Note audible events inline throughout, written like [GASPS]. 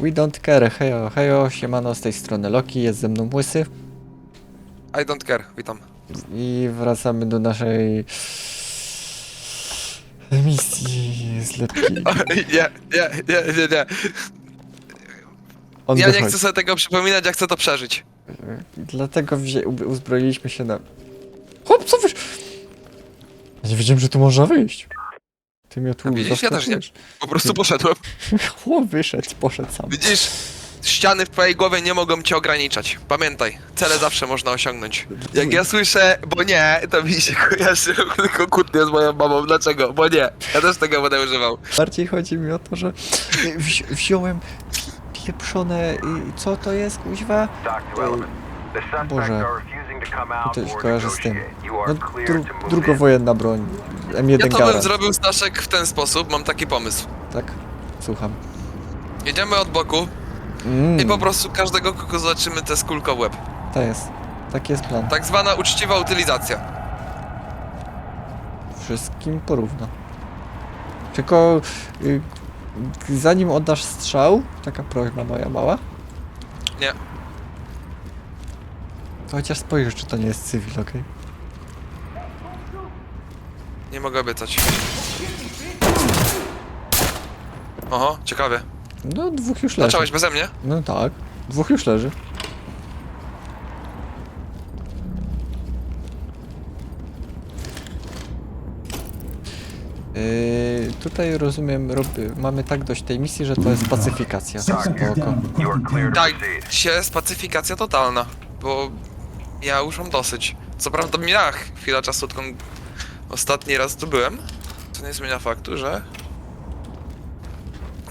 We don't care, hejo, hejo, siemano, z tej strony Loki, jest ze mną Łysy I don't care, witam. i wracamy do naszej misji zlepki. [LAUGHS] Nie, nie, nie, nie, nie. On Ja nie wychodzi. chcę sobie tego przypominać, ja chcę to przeżyć. Dlatego wzię, u- uzbroiliśmy się na... Chłop, co wysz... Ja nie wiedziałem, że tu można wyjść. Ty mnie tu A widzisz? Ja też nie. Po prostu poszedłem. [LAUGHS] Chłop wyszedł, poszedł sam. Widzisz? Ściany w twojej głowie nie mogą cię ograniczać. Pamiętaj, cele zawsze można osiągnąć. Jak ja słyszę, bo nie, to mi się kojarzy [LAUGHS] tylko kłótnie z moją mamą. Dlaczego? Bo nie. Ja też tego będę używał. Bardziej chodzi mi o to, że wzi wziąłem pieprzone... y, Co to jest, kuźwa? Boże. No to już kojarzę z tym. No, dru drugowojenna broń. M1 Ja to bym Garand. zrobił Staszek w ten sposób, mam taki pomysł. Tak? Słucham. Jedziemy od boku Mm, i po prostu każdego kogo zobaczymy to jest kulko w łeb. To jest. Taki jest plan. Tak zwana uczciwa utylizacja. Wszystkim porówno. Tylko y, zanim oddasz strzał, taka prośba moja mała. Nie. To chociaż spojrzysz, czy to nie jest cywil, okej? Nie mogę obiecać. Oho, ciekawie. No, dwóch już leży. Zacząłeś beze mnie? No tak, dwóch już leży. Yy, tutaj rozumiem, rob, mamy tak dość tej misji, że to jest pacyfikacja. Spoko. Tak, się spacyfikacja totalna, bo ja już mam dosyć. Co prawda miała chwila czasu, odkąd ostatni raz tu byłem, co nie zmienia faktu, że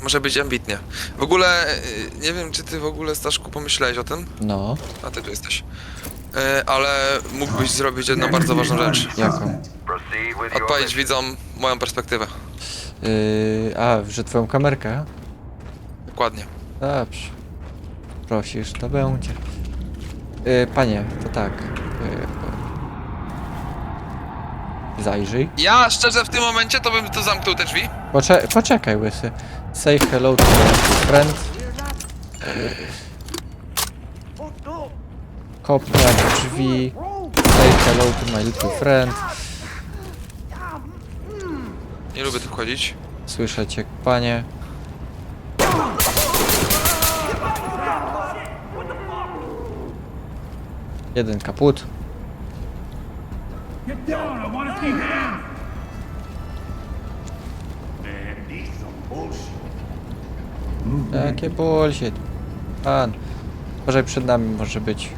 może być ambitnie. W ogóle, y, nie wiem czy ty w ogóle Staszku pomyślałeś o tym, No, a ty tu jesteś, Y, ale mógłbyś zrobić jedną bardzo ważną rzecz. jaką? Odpowiedzieć widzom moją perspektywę. Yy, a, że twoją kamerkę? Dokładnie. Dobrze. Prosisz, to będzie. Yy, panie, to tak. Yy, zajrzyj. Ja szczerze w tym momencie to bym tu zamknął te drzwi. Pocze poczekaj, łysy. Say hello to my friend. Kopnia drzwi. Say hello to my little friend. Nie lubię tu wchodzić. Słyszę cię, panie. Jeden kaput. Get down! I want to see hands! Man, these some bullshit. Jakie bullshit. Pan. Może przed nami może być.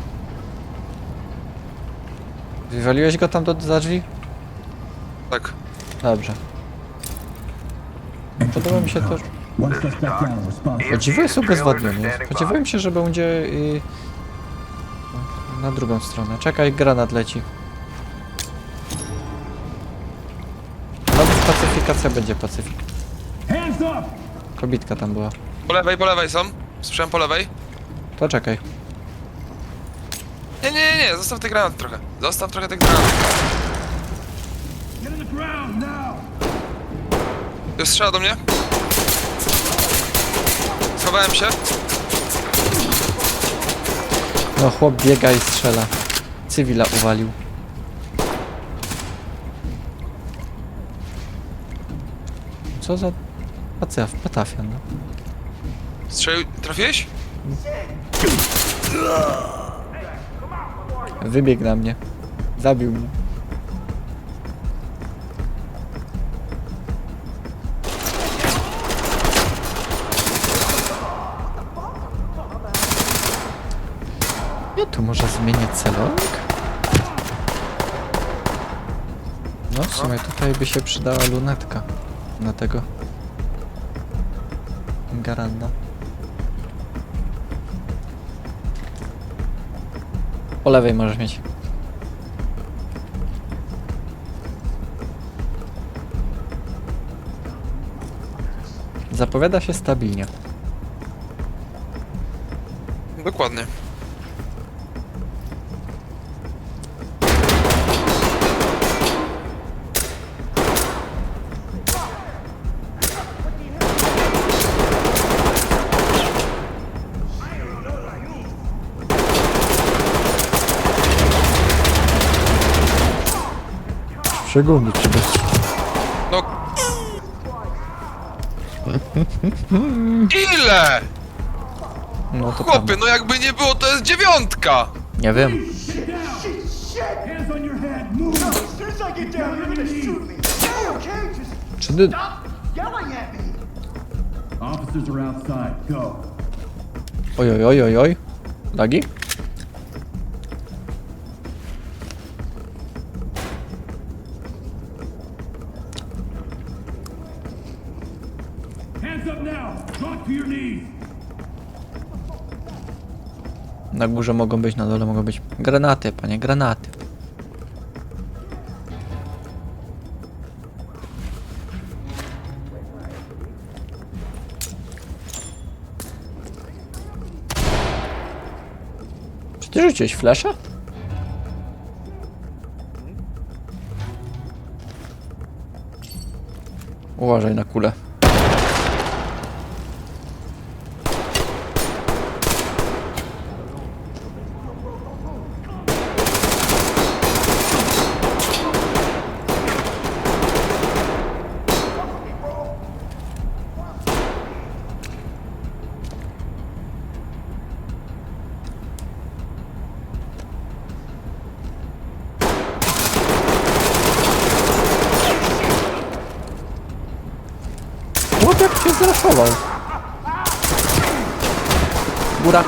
Wywaliłeś go tam do, za drzwi? Tak. Dobrze. Podoba mi się to. dziwo jest ubezwładniony. Spodziewałem się, że będzie y, na drugą stronę. Czekaj, granat leci. Ma być pacyfikacja, będzie pacyfik. Kobitka tam była. Po lewej, po lewej są. Słyszałem po lewej. To czekaj. Nie, nie, nie, nie, zostaw te granaty trochę. Zostaw trochę tych granatów. Już strzela do mnie. Schowałem się. No chłop biega i strzela. Cywila uwalił. Co za pacjaf, patafian, no. Strzelił. Trafiłeś? Wybiegł na mnie. Zabił mnie. Tu może zmienię celownik? No w sumie tutaj by się przydała lunetka na tego Garanda. Po lewej możesz mieć. Zapowiada się stabilnie. Dokładnie. Sekundy czy bez... No... Ile? No to Chłopie, no jakby nie było, to jest dziewiątka! Nie wiem. Czy ty... Oj, oj, oj, oj, oj. Lagi? Na górze mogą być, na dole mogą być. Granaty, panie, granaty. Czy ty rzuciłeś flesza? Uważaj na kulę. Chłopak się zraszował. Góra.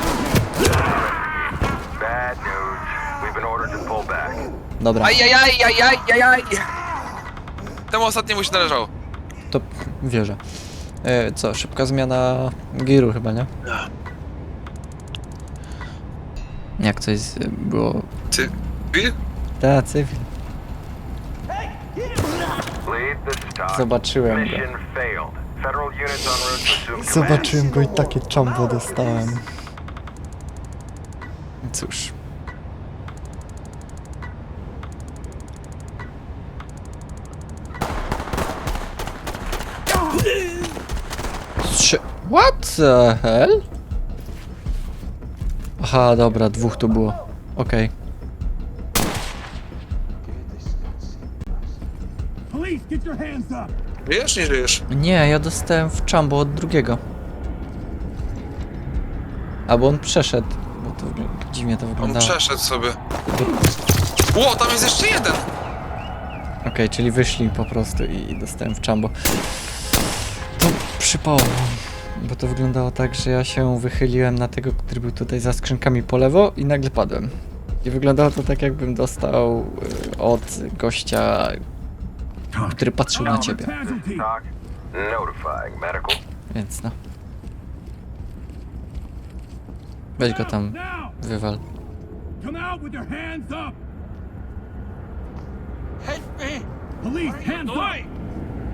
Bad news. We've been ordered to pull back. Dobra, Ajajaj, ajajaj, ajaj! Temu ostatniemu się należało. to wierzę. E, co, szybka zmiana giru chyba, nie? Jak coś z- było... Ty... Bill? Ta, cywil. Lead, this is Talk. Zobaczyłem go. Mission failed. Federal units en route to assume command. Zobaczyłem go i takie czambo dostałem. Cóż. What the hell? Aha, dobra, dwóch tu było. Okej. Police, get your hands up. Żyjesz, nie żyjesz? Nie, ja dostałem w czambo od drugiego. Albo on przeszedł. Bo to wygl- dziwnie to On wyglądało. przeszedł sobie. Ło, tam jest jeszcze jeden! Okej, czyli wyszli po prostu i dostałem w czambo. To przypało. Bo to wyglądało tak, że ja się wychyliłem na tego, który był tutaj za skrzynkami po lewo i nagle padłem. I wyglądało to tak, jakbym dostał y, od gościa, który patrzył na ciebie. Notifying medical. Więc no. Weź go tam, wywal. Come out with your hands up. Police, hands up.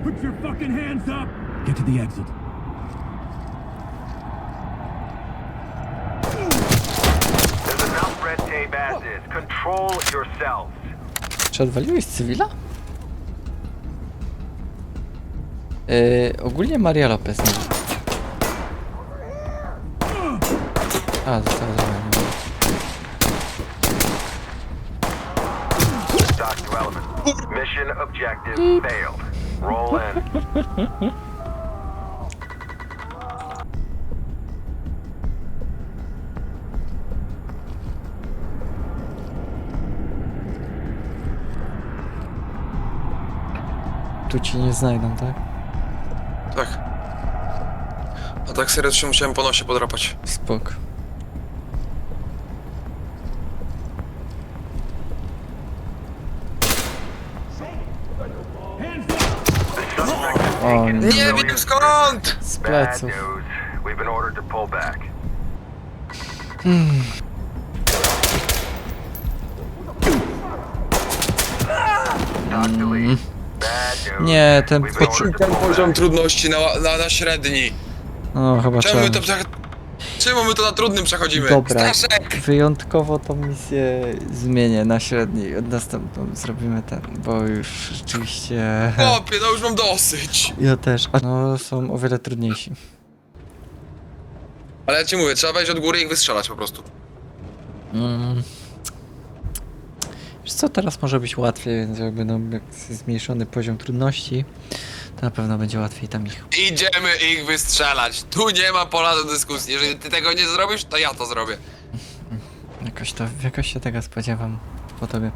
Put your fucking hands up. Get to the exit. Czy odwaliłeś cywila? Yy, ogólnie Maria Lopez nie A, została zawalona. Mission objective failed. Roll in. [LAUGHS] Tu ci nie znajdą, tak? Tak. A tak serio to się musiałem po nosie podrapać. Spok. O nie, Nie wiem skąd! z Bad pleców. news. We've been ordered to pull back. Talk to lead. Nie, ten poczu... Ten poziom trudności na, na, na średni. No, chyba Czemu my trzeba. to. Czemu my to na trudnym przechodzimy? Dobra, Staszek! wyjątkowo tą misję zmienię na średniej. Od następną zrobimy ten, bo już rzeczywiście... Chłopie, no już mam dosyć. Ja też. A no, są o wiele trudniejsi. Ale ja ci mówię, trzeba wejść od góry i ich wystrzelać po prostu. Mm. Wiesz co, teraz może być łatwiej, więc jakby no, jak jest zmniejszony poziom trudności, to na pewno będzie łatwiej tam ich. Idziemy ich wystrzelać. Tu nie ma pola do dyskusji. Jeżeli ty tego nie zrobisz, to ja to zrobię. [LAUGHS] Jakoś to, jakoś się tego spodziewam po tobie.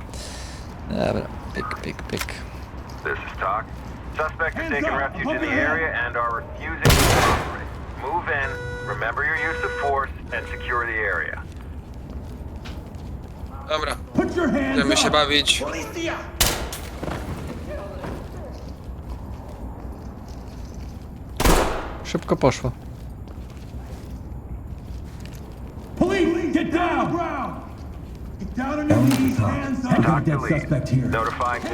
Dobra, pyk, pyk, pyk. This is talk. Suspect has taken refuge in the area and are refusing to cooperate. Move in, remember your use of force, and secure the area. Dobra, będziemy się bawić. Szybko poszło. Notifying.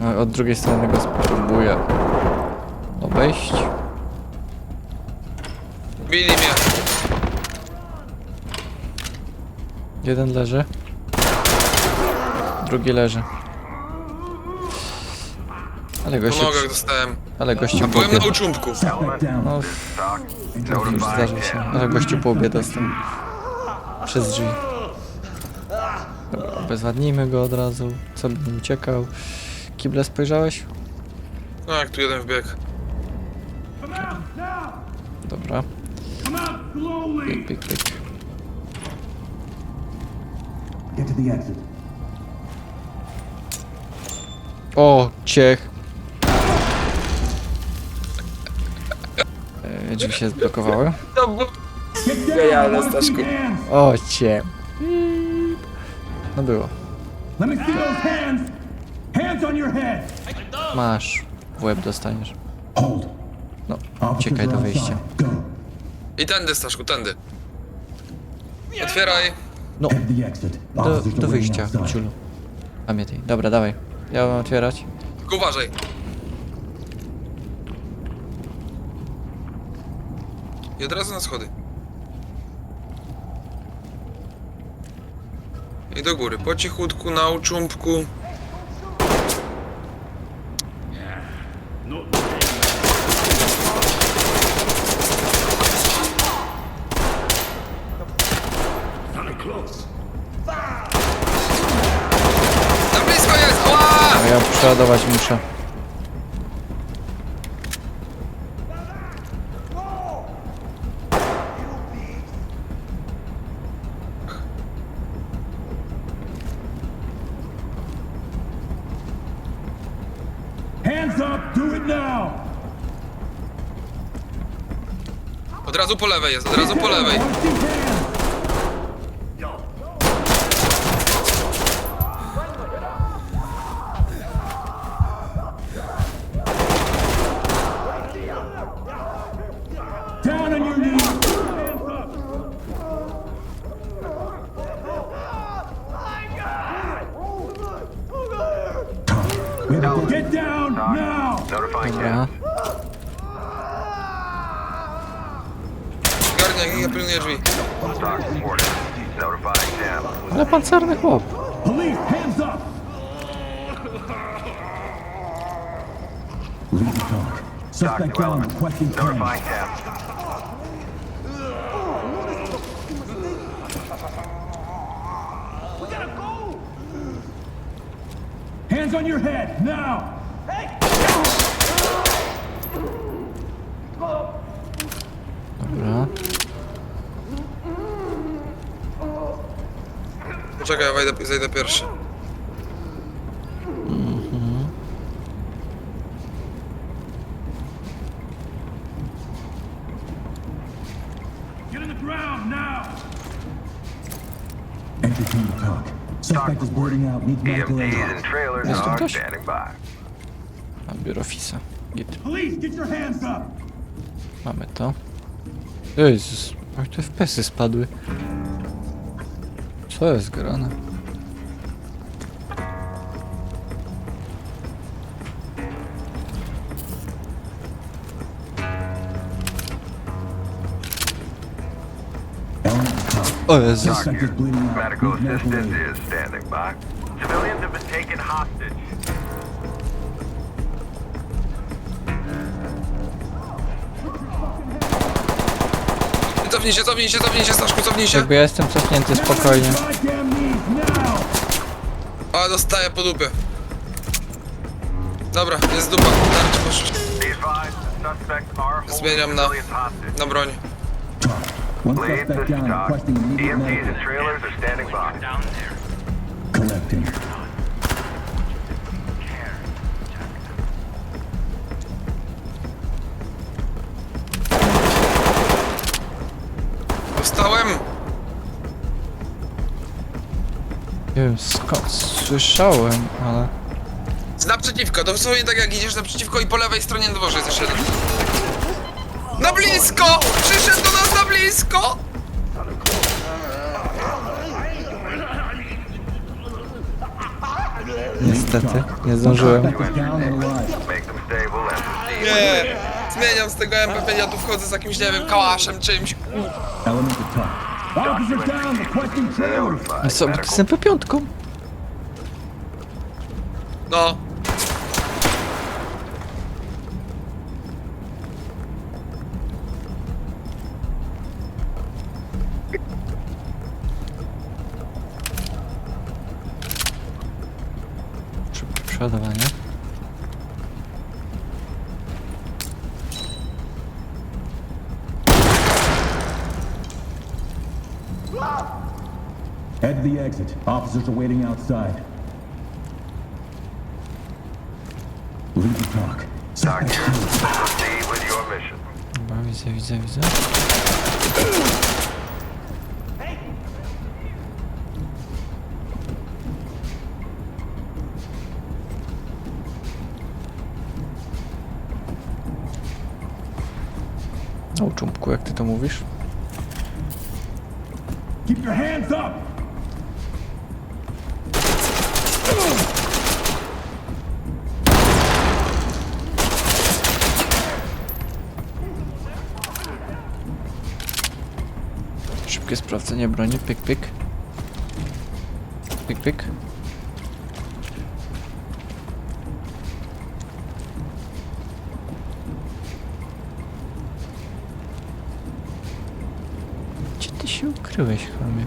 No, od drugiej strony go spróbuję obejść. Bili mnie. Jeden leży. Drugi leży. Ale Po gościu, nogach dostałem. ale gościu po Byłem na. No, już się. 10. Ale gościu po łbie dostał. Przez drzwi. Dobra, obezwładnijmy go od razu. Co by uciekał. Kible spojrzałeś? No jak tu jeden wbiegł. Come out now. Dobra. Come to the exit. O, ciech. E, Drzwi się zblokowały. To było... See Staszku. O, cie. No było. Let me see those hands. Hands on your head. Masz. W łeb dostaniesz. Hold. No, uciekaj do wyjścia. Go. I tędy, Staszku, tędy. Otwieraj. No, exit. do, do wyjścia, ciulu. Pamiętaj. Dobra, dawaj. Ja mam otwierać. Tylko uważaj. I od razu na schody. I do góry. Po cichutku, na uczumku. Na blisko jest! Ała! A ja przeładować muszę. Hands up. Do it now. Od razu po lewej jest, od razu po lewej. Lead the. Talk Suspect down, element. requesting Notifying claims. 10. Hands on your head, now. Dobra. Poczekaj, ja wejdę, zejdę pierwszy. EMTs aid. and trailers Jest tu are ktoś? standing by. Mam biuro FISA. Git. Police, get your hands up. Mamy to. Jezus. Jak te FPS-y spadły. Co jest grane? O Jezus. Medical aid. is standing by. Taken hostage. Cofnij się, cofnij się, cofnij się, Staszku, cofnij się. Jakby ja jestem cofnięty spokojnie. A, dostaję po dupie. Dobra, jest dupa. Tarczy poszło. Be advised, the suspects are holding Zmieniam na, civilians hostage. na broń. One Lead, suspect this is down, Doc. requesting immediate EMTs and medical. trailers are standing by. Collecting. Dostałem. Nie wiem skąd słyszałem, ale... Z naprzeciwko, dosłownie tak jak idziesz naprzeciwko i po lewej stronie dworze jest jeszcze jeden. Na blisko! Przyszedł do nas na blisko! Niestety, nie zdążyłem. Nie! Zmieniam z tego MPP, ja tu wchodzę z jakimś, nie wiem, kałaszem, czymś. Co, to jestem piątką? No. Szybkie przeładowanie. Head to the exit. Officers are waiting outside. Leave the talk. Doc Suspect here. Proceed with your mission. Dobra, widzę, widzę, widzę. O czubku, jak ty to mówisz? Sprawdzenie broni, pyk, pyk. Pyk, pyk. Gdzie ty się ukryłeś, chamie?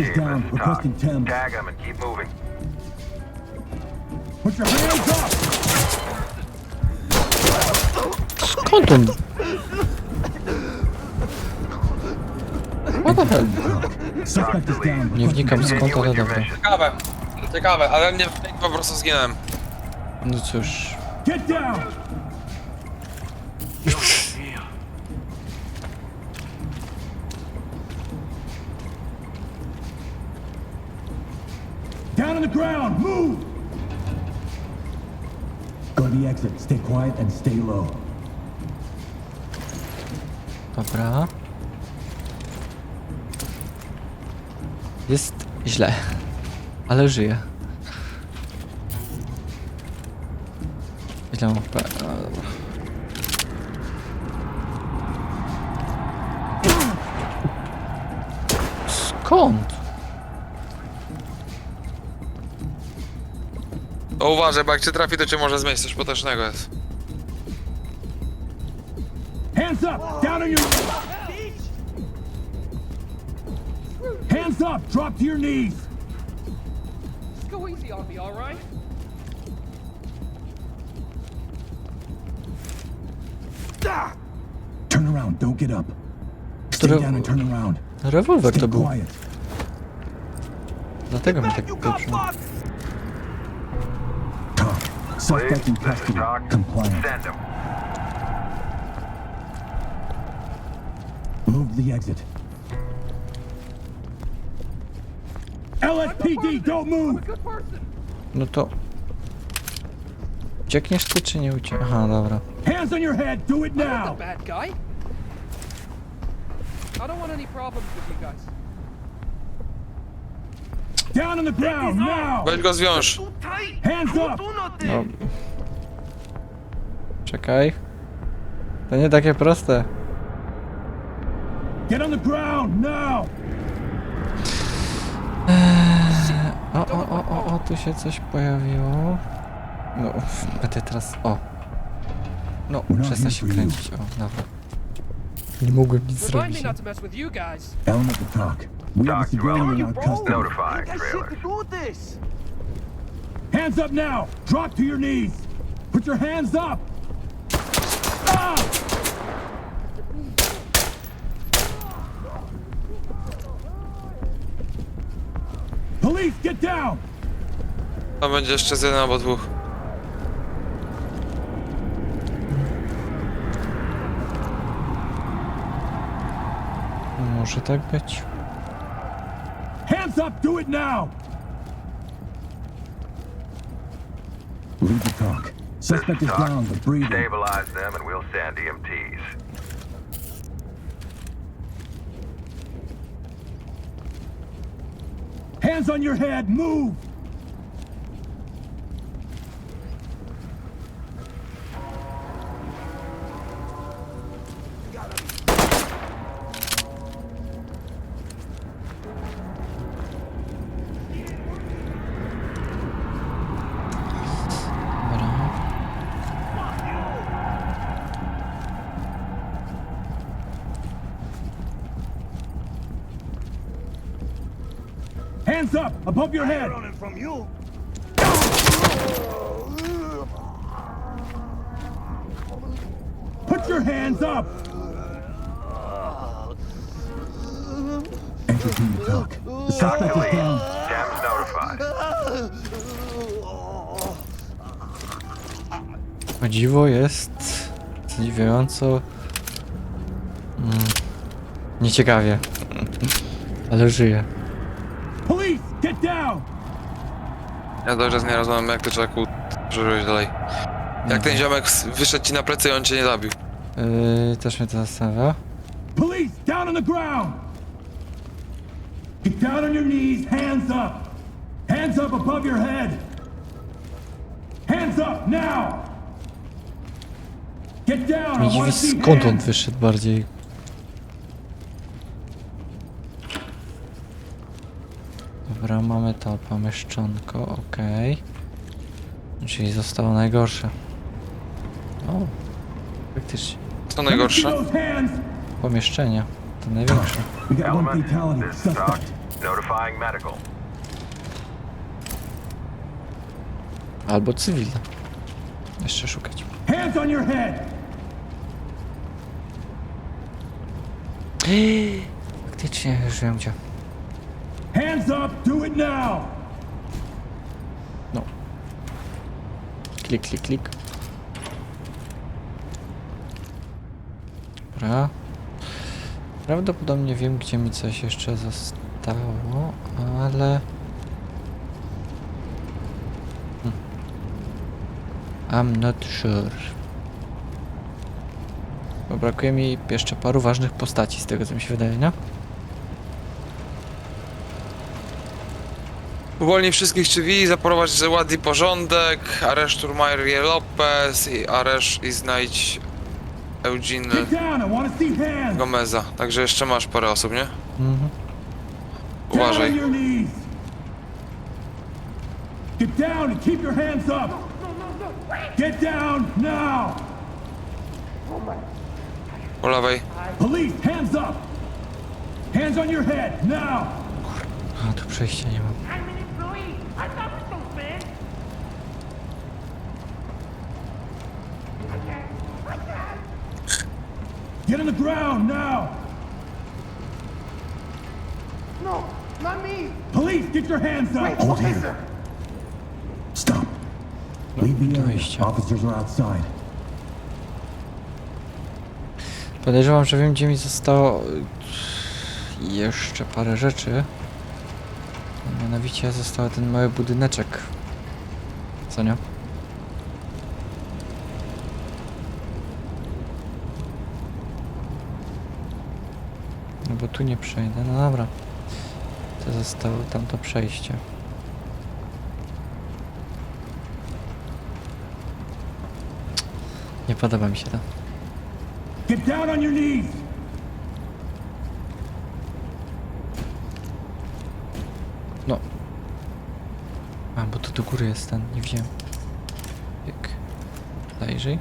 Is down, requesting Thames. Tag them and keep moving. Put your hands up! Skąd on? What the hell? Suspect is down. Nie wnikam skąd, ale dobra. Ciekawe. Ciekawe, ale mnie po prostu zginąłem. No cóż. Get down! On the ground! Move! Go to the exit. Stay quiet and stay low. Dobra. Jest źle, ale żyje. Źle mam HP. a, dobra. Skąd? To uważaj, bo jak cię trafi, to cię może zmieść, coś potężnego jest. Hands up! Down on your... Hands up! Drop to your knees! Just go easy on me, all right? Turn around. Don't get up. Stay down and turn around. Rewolwer Stay to był. Dlatego mnie tak pieprzył. Talk. Suspect in Please, this is custody. Compliant. Send them. Move to the exit. LSPD, don't move! Good person. No to... Uciekniesz ty czy nie uciekniesz? Aha, dobra. Hands on your head! Do it I'm not now! the bad guy. I don't want any problems with you guys. Down on the ground now! Weź go zwiąż. Hands up! No. Czekaj. To nie takie proste. Get on the ground now! O, o, o, o, o, tu się coś pojawiło. No, będę teraz. O. No, przestań się kręcić. O, dobra. Nie mogłem nic Remind zrobić. not to mess with you guys. Element to talk. We have Doc, civilian in development. our custody. Notifying trailers. Hands up now! Drop to your knees! Put your hands up! Ah! Police, get down! To będzie jeszcze z jeden albo dwóch. Może tak być. Hands up, do it now! Leave the talk. Suspect is Doc, down, but breathing. Stabilize them and we'll send EMTs. Hands on your head, move! Above your head! Running from you. Put your hands up! Enter team to talk. The suspect is down. Thames notified. O dziwo jest zdziwiająco mm, nieciekawie. Ale żyje. Police, get down! Ja dobrze z nie rozumiem jak ty człowieku przeżyłeś dalej. Jak ten ziomek s- wyszedł ci na plecy i on cię nie zabił. Yy, też mnie to zastanawia. Police, down on the ground! Get down on your knees, hands up! Hands up above your head! Hands up now! Get down! I want to see skąd on hands. wyszedł bardziej. Dobra, mamy to pomieszczonko, okej. Czyli zostało najgorsze. O, faktycznie. Co najgorsze? Pomieszczenia, to największe. We got one Element, fatality. this is Doc. Suspect. Notifying medical. Albo cywilne. Jeszcze szukać. Hands on your head! [GASPS] Faktycznie, już wiem gdzie. Hands up! Do it now! No. Klik, klik, klik. Dobra. Prawdopodobnie wiem, gdzie mi coś jeszcze zostało, ale... Hmm. I'm not sure. Bo brakuje mi jeszcze paru ważnych postaci, z tego co mi się wydaje, nie? Uwolnij wszystkich drzwi, zaprowadź ładny porządek, aresztuj Marię Lopez i aresz i znajdź Eugene! Gomeza. Także jeszcze masz parę osób, nie? Mhm. Uważaj. Get down and keep your hands up! Get down now! Po lewej. Police, hands up! Hands on your head, now! A, tu przejścia nie mam. Get on the ground, now! No, not me. Police, get your hands up! Hold here. Stop. Leave the area. Officers are outside. Podejrzewam, że wiem, gdzie mi zostało jeszcze parę rzeczy. Mianowicie został ten mały budyneczek. Co nie? No bo tu nie przejdę, no dobra. To zostało tamto przejście. Nie podoba mi się to. Get down on your knees! No. Tu do góry jest ten, nie wiem. Jak. Zajrzyj.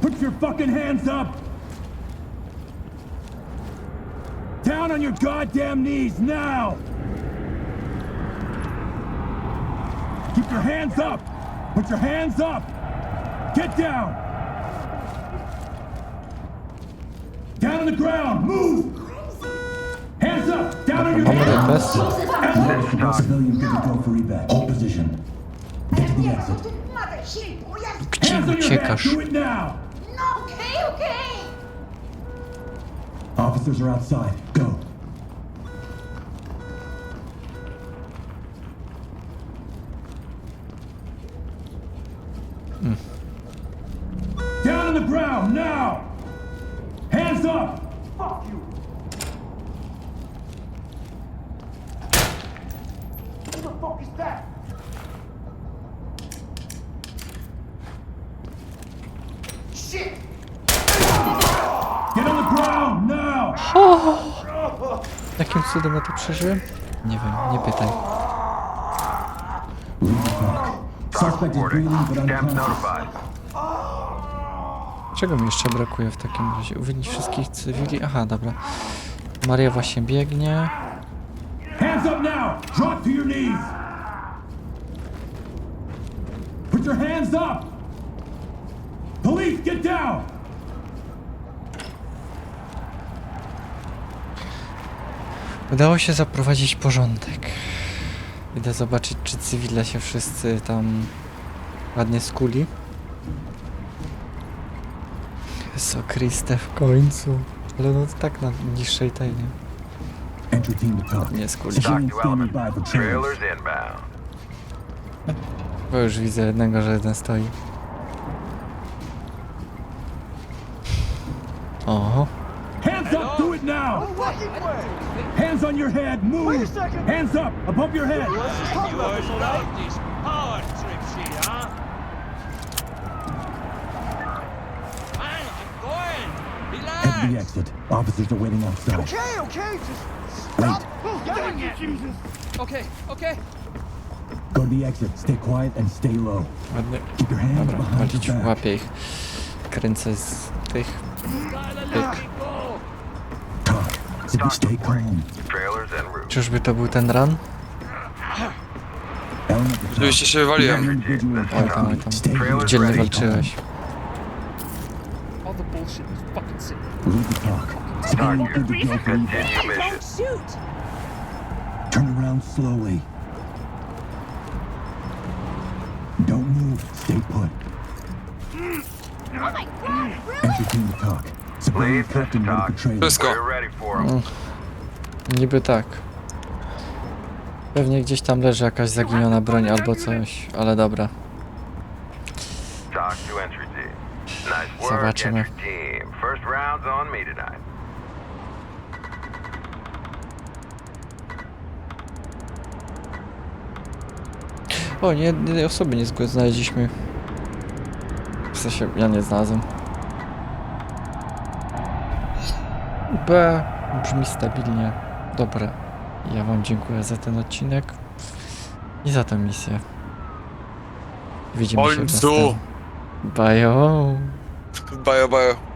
Put your fucking hands up! Down on your goddamn knees now! Keep your hands up! Put your hands up! Get down! Down on the ground! Move! Hold position. Get to the exit. Gdzie Hands on your head! uciekasz? Do it now! Okay, okay. Officers are outside. Go. Down on the ground now! Hands up! Fuck you! Who the fuck is that? Shit. Get on the ground now! Jakim cudem ja to przeżyłem? Nie wiem, nie pytaj. Suspect is breathing but Camp unconscious. notified. Czego mi jeszcze brakuje w takim razie? Uwolnić wszystkich cywili? Aha, dobra. Maria właśnie biegnie. Hands up now! Drop to your knees! Put your hands up! Police, get down! Udało się zaprowadzić porządek. Idę zobaczyć, czy cywile się wszyscy tam ładnie skuli. Chryste w końcu. Ale no tak na niższej tej, nie? Nie skuli. Inbound. Bo już widzę jednego, że jeden stoi. Oho. Hands on your head, move! Wait a second. Hands up, above your head! Let's just talk about this, all right? this power trip shit, huh? Man, I'm going. Head to the exit. Officers are waiting outside. Okay, okay, just Wait. stop. Oh, dang it, Jesus. Okay, okay. Go to the exit. Stay quiet and stay low. Ładnie. Keep your hands Dobra, behind your back. łapię ich. Kręcę z tych. Pyk. Czyżby to był ten run? Oczywiście się wywaliłem. Oj tam, oj tam. Dzielnie walczyłeś. The the. Turn around slowly. Don't move. Stay put. Oh my God, really? Entry team to talk. Wszystko. 'em. Niby tak. Pewnie gdzieś tam leży jakaś zaginiona broń albo coś, ale dobra. Zobaczymy. O, nie jednej osoby nie znaleźliśmy. W sensie, ja nie znalazłem. B brzmi stabilnie. Dobra. Ja wam dziękuję za ten odcinek i za tę misję. Widzimy się w Końcu. następnym. Bajo. Bajo, bajo.